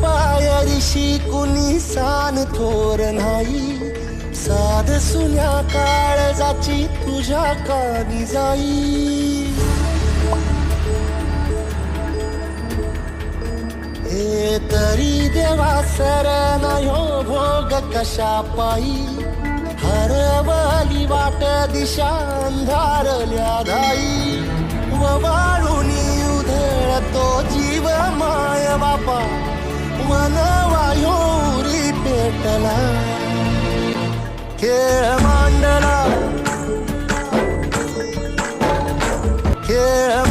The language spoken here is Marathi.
पायरीशी कुणी सान थोर नाही. साध सुन्या काळजाची तुझ्या कानी जाई. हे तरी देवा सरण हो भोग कशा पायी हरवली वाट दिशा अंधारल्या Yeah, Mandela. Yeah.